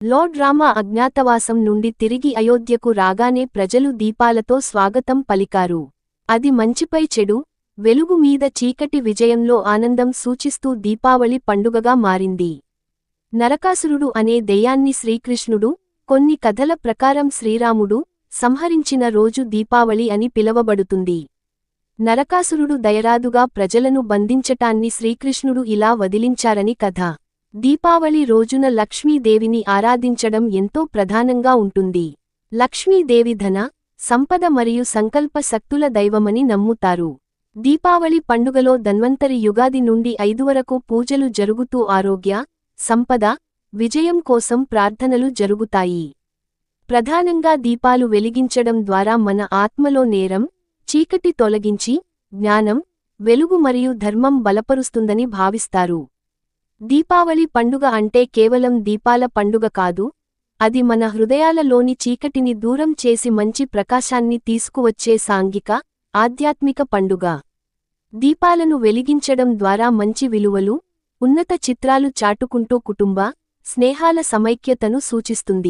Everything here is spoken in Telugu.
లార్డ్ రామ అజ్ఞాతవాసం నుండి తిరిగి అయోధ్యకు రాగానే ప్రజలు దీపాలతో స్వాగతం పలికారు. అది మంచిపై చెడు వెలుగు మీద చీకటి విజయంలో ఆనందం సూచిస్తూ దీపావళి పండుగగా మారింది. నరకాసురుడు అనే దెయ్యాన్ని శ్రీకృష్ణుడు కొన్ని కథల ప్రకారం శ్రీరాముడు సంహరించిన రోజు దీపావళి అని పిలవబడుతుంది. నరకాసురుడు దయరాదుగా ప్రజలను బంధించటాన్ని శ్రీకృష్ణుడు ఇలా వదిలించారని కథ. దీపావళి రోజున లక్ష్మీదేవిని ఆరాధించడం ఎంతో ప్రధానంగా ఉంటుంది. లక్ష్మీదేవి ధన సంపద మరియు సంకల్ప శక్తుల దైవమని నమ్ముతారు. దీపావళి పండుగలో ధన్వంతరి యుగాది నుండి ఐదు వరకు పూజలు జరుగుతూ ఆరోగ్య సంపద విజయం కోసం ప్రార్థనలు జరుగుతాయి. ప్రధానంగా దీపాలు వెలిగించడం ద్వారా మన ఆత్మలో నేరం చీకటి తొలగించి జ్ఞానం వెలుగు మరియు ధర్మం బలపరుస్తుందని భావిస్తారు. దీపావళి పండుగ అంటే కేవలం దీపాల పండుగ కాదు అది మన హృదయాలలోని చీకటిని దూరం చేసి మంచి ప్రకాశాన్ని తీసుకువచ్చే సాంఘిక ఆధ్యాత్మిక పండుగ. దీపాలను వెలిగించడం ద్వారా మంచి విలువలు ఉన్నత చిత్రాలు చాటుకుంటూ కుటుంబ స్నేహాల సమైక్యతను సూచిస్తుంది.